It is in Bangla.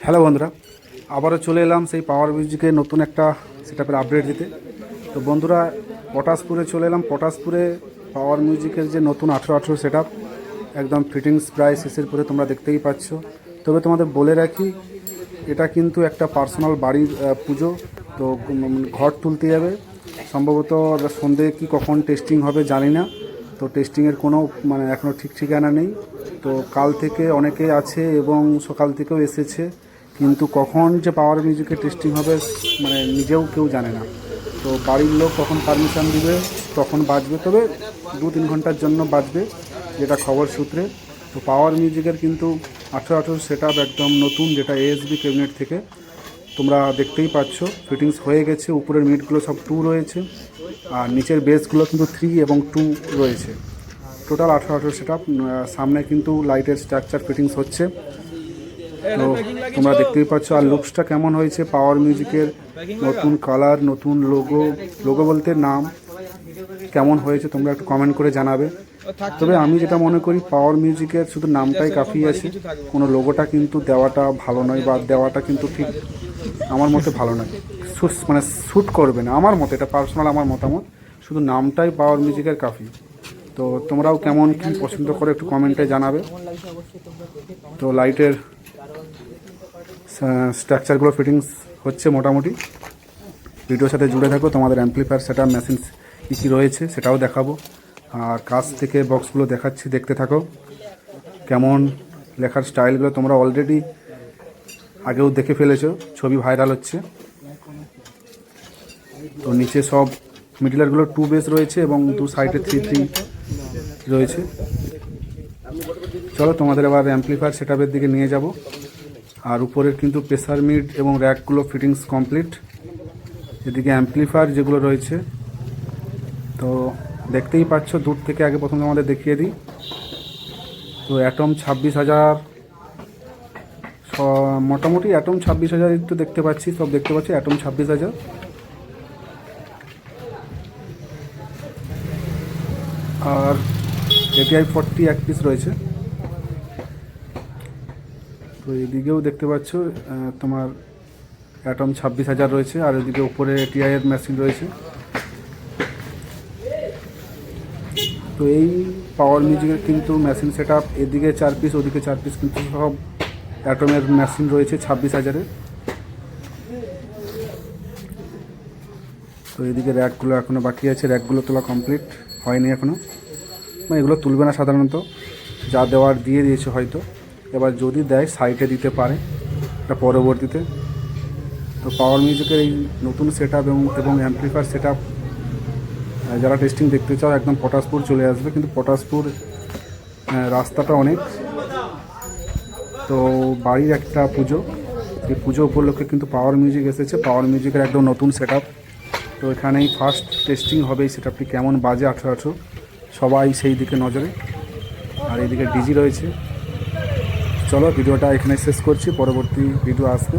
হ্যালো বন্ধুরা, আবারও চলে এলাম সেই পাওয়ার মিউজিকের নতুন একটা সেটআপের আপডেট দিতে। তো বন্ধুরা, পটাশপুরে চলে এলাম। পটাশপুরে পাওয়ার মিউজিকের যে নতুন আঠেরো আঠেরো সেট একদম ফিটিংস প্রায় শেষের পরে তোমরা দেখতেই পাচ্ছ। তবে তোমাদের বলে রাখি, এটা কিন্তু একটা পার্সোনাল বাড়ির পুজো। তো ঘর তুলতে যাবে। সম্ভবত সন্ধে কি কখন টেস্টিং হবে জানি না। তো টেস্টিংয়ের কোনো মানে এখনও ঠিক ঠিকানা নেই। তো কাল থেকে অনেকে আছে এবং সকাল থেকেও এসেছে। কিন্তু কখন যে পাওয়ার মিউজিকের টেস্টিং হবে মানে নিজেও কেউ জানে না। তো বাড়ির লোক কখন পারমিশন দিবে তখন বাজবে, তবে দু তিন ঘণ্টার জন্য বাজবে, যেটা খবর সূত্রে। তো পাওয়ার মিউজিকের কিন্তু আঠেরো আঠেরো সেট একদম নতুন, যেটা এএসবি ক্যাবিনেট থেকে। তোমরা দেখতেই পাচ্ছ ফিটিংস হয়ে গেছে, উপরের মিটগুলো সব টু রয়েছে, আর নিচের বেসগুলো কিন্তু থ্রি এবং টু রয়েছে। টোটাল আঠেরো আঠেরো সেট সামনে কিন্তু লাইটের স্ট্রাকচার ফিটিংস হচ্ছে। তো তোমরা দেখতেই পাচ্ছ, আর লুকসটা কেমন হয়েছে পাওয়ার মিউজিকের নতুন কালার নতুন লোগো লোগো বলতে নাম কেমন হয়েছে তোমরা একটু কমেন্ট করে জানাবে। তবে আমি যেটা মনে করি পাওয়ার মিউজিকের শুধু নামটাই কাফি আছে, কোনো লোগোটা কিন্তু দেওয়াটা ভালো নয় বা দেওয়াটা কিন্তু ঠিক আমার মতে ভালো নয়। মানে শ্যুট করবে না, আমার মতে, এটা পার্সোনাল আমার মতামত, শুধু নামটাই পাওয়ার মিউজিকের কাফি। তো তোমরাও কেমন কি পছন্দ করে একটু কমেন্টে জানাবে। তো লাইটের স্ট্রাকচারগুলো ফিটিংস হচ্ছে মোটামুটি। ভিডিওর সাথে জুড়ে থাকো, তোমাদের অ্যাম্পলিফায়ার সেটা মেশিন কী কী রয়েছে সেটাও দেখাবো। আর কাছ থেকে বক্সগুলো দেখাচ্ছি, দেখতে থাকো। কেমন লেখার স্টাইলগুলো তোমরা অলরেডি আগেও দেখে ফেলেছো, ছবি ভাইরাল হচ্ছে। তো নিচে সব মিডলারগুলো টু বেস রয়েছে এবং দু সাইডে থ্রি থ্রি রয়েছে। চলো তোমাদের আবার অ্যাম্পলিফায়ার সেটআপের দিকে নিয়ে যাব। আর উপরের কিন্তু প্রেসার মিড এবং র্যাকগুলো ফিটিংস কমপ্লিট। এদিকে অ্যাম্পলিফায়ার যেগুলো রয়েছে, তো দেখতেই পাচ্ছ, দূর থেকে আগে প্রথমে আমাদের দেখিয়ে দিই। তো অ্যাটম ছাব্বিশ হাজার মোটামুটি অ্যাটম ছাব্বিশ হাজার একটু দেখতে পাচ্ছি, সব দেখতে পাচ্ছি অ্যাটম ছাব্বিশ হাজার। আর এটিআই ফর্টি এক পিস রয়েছে। তো এদিকেও দেখতে পাচ্ছ তোমার অ্যাটম ছাব্বিশ হাজার রয়েছে, আর এদিকে উপরে এটিআই এর মেশিন রয়েছে। তো এই পাওয়ার মিউজিকের কিন্তু মেশিন সেট আপ এদিকে চার পিস ওদিকে চার পিস কিন্তু সব অ্যাটমের মেশিন রয়েছে ছাব্বিশ হাজারের তো এদিকে র্যাকগুলো এখনও বাকি আছে র্যাকগুলো তোলা কমপ্লিট হয়নি এখনও মানে এগুলো তুলবে না সাধারণত, যা দেওয়ার দিয়ে দিয়েছে হয়তো। এবার যদি দেয় সাইটে দিতে পারে, এটা পরবর্তীতে। তো পাওয়ার মিউজিকের এই নতুন সেট আপ এবং এবং অ্যাম্পলিফায়ার সেট আপ যারা টেস্টিং দেখতে চাও, একদম পটাশপুর চলে আসবে। কিন্তু পটাশপুর রাস্তাটা অনেক। তো বাড়ির একটা পুজো। এই পুজো উপলক্ষে কিন্তু পাওয়ার মিউজিক এসেছে। পাওয়ার মিউজিকের একদম নতুন সেট তো এখানেই ফার্স্ট টেস্টিং হবে এই সেট আপটি কেমন বাজে আঠেরো আঠেরো সবাই সেই দিকে নজরে। আর এইদিকে ডিজি রয়েছে। চলো ভিডিওটা এখানে শেষ করছি পরবর্তী ভিডিও আসবে।